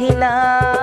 রাধিলা